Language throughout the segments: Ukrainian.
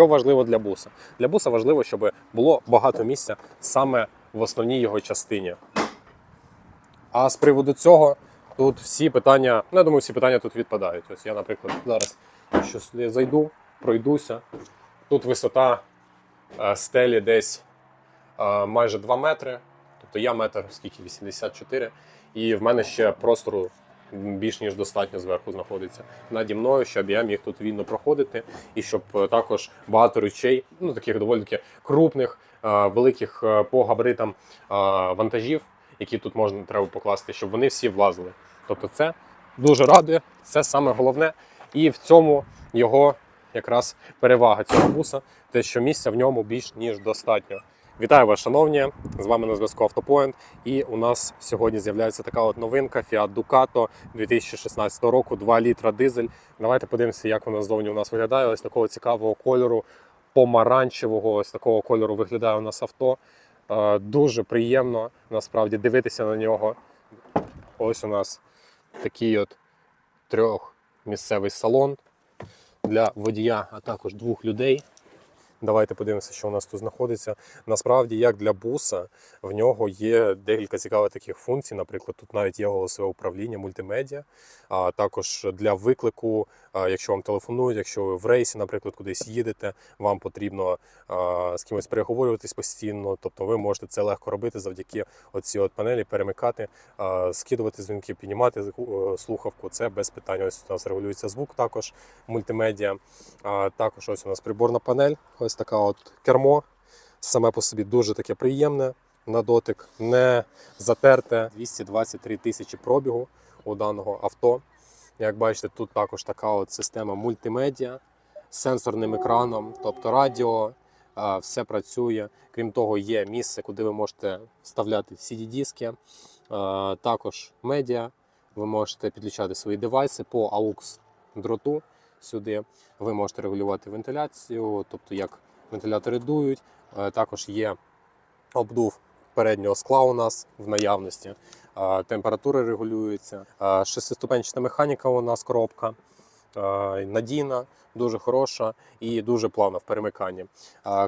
Що важливо для буса? Для буса важливо, щоб було багато місця саме в основній його частині. А з приводу цього тут всі питання, ну я думаю, всі питання тут відпадають. Ось я, наприклад, зараз що сюди зайду, пройдуся. Тут висота е, стелі десь е, майже 2 метри. Тобто я метр скільки 84, і в мене ще простору більш ніж достатньо зверху знаходиться наді мною, щоб я міг тут вільно проходити, і щоб е, також багато речей, ну таких доволі таки крупних, е, великих е, по габаритам вантажів, які тут можна треба покласти, щоб вони всі влазили. Тобто, це дуже радує, це саме головне, і в цьому його якраз перевага цього буса, те, що місця в ньому більш ніж достатньо. Вітаю вас, шановні! З вами на зв'язку Автопоінт. І у нас сьогодні з'являється така от новинка Fiat Ducato 2016 року, 2 літра дизель. Давайте подивимося, як вона ззовні у нас виглядає. Ось такого цікавого кольору, помаранчевого, ось такого кольору виглядає у нас авто. Е, Дуже приємно насправді дивитися на нього. Ось у нас такий от трьохмісцевий салон для водія, а також двох людей. Давайте подивимося, що у нас тут знаходиться. Насправді, як для буса, в нього є декілька цікавих таких функцій. Наприклад, тут навіть є голосове управління, мультимедіа, а також для виклику, якщо вам телефонують, якщо ви в рейсі, наприклад, кудись їдете, вам потрібно з кимось переговорюватись постійно. Тобто ви можете це легко робити завдяки оцій от панелі, перемикати, скидувати дзвінки, піднімати слухавку. Це без питань. Ось у нас регулюється звук, також мультимедіа. Також ось у нас приборна панель. Ось така от кермо. Саме по собі дуже таке приємне на дотик, не затерте 223 тисячі пробігу у даного авто. Як бачите, тут також така от система мультимедіа з сенсорним екраном, тобто радіо, все працює. Крім того, є місце, куди ви можете вставляти CD-диски, також медіа. Ви можете підключати свої девайси по AUX дроту сюди. Ви можете регулювати вентиляцію, тобто як вентилятори дують. Е, Також є обдув переднього скла у нас в наявності. Е, Температури регулюються. Е, Шестиступенчата механіка у нас коробка. Надійна, дуже хороша і дуже плавна в перемиканні.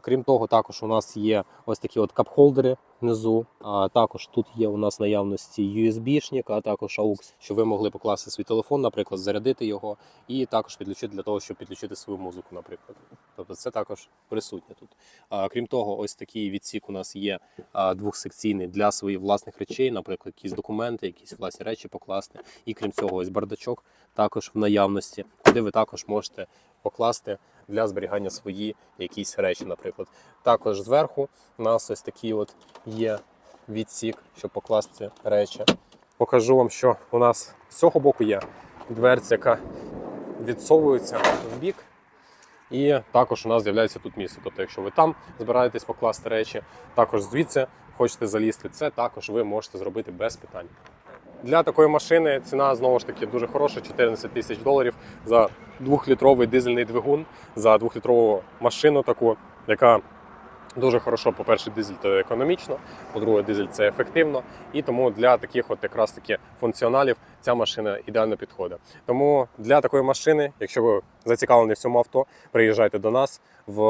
Крім того, також у нас є ось такі от кап-холдери внизу. А також тут є у нас наявності USB-шник, а також AUX, щоб ви могли покласти свій телефон, наприклад, зарядити його, і також підключити для того, щоб підключити свою музику, наприклад. Тобто це також присутнє тут. А, крім того, ось такий відсік у нас є а, двохсекційний для своїх власних речей, наприклад, якісь документи, якісь власні речі покласти. І крім цього, ось бардачок також в наявності, куди ви також можете покласти для зберігання свої якісь речі, наприклад. Також зверху у нас ось такий от є відсік, щоб покласти речі. Покажу вам, що у нас з цього боку є дверця, яка відсовується в бік. І також у нас з'являється тут місце. Тобто, якщо ви там збираєтесь покласти речі, також звідси хочете залізти, це також ви можете зробити без питань. Для такої машини ціна знову ж таки дуже хороша 14 тисяч доларів за двохлітровий дизельний двигун, за двохлітрову машину таку, яка дуже хорошо, по-перше, дизель це економічно, по-друге, дизель це ефективно. І тому для таких от якраз таки функціоналів ця машина ідеально підходить. Тому для такої машини, якщо ви зацікавлені в цьому авто, приїжджайте до нас в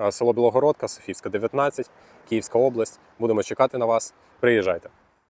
е, село Білогородка, Софійська, 19, Київська область. Будемо чекати на вас. Приїжджайте.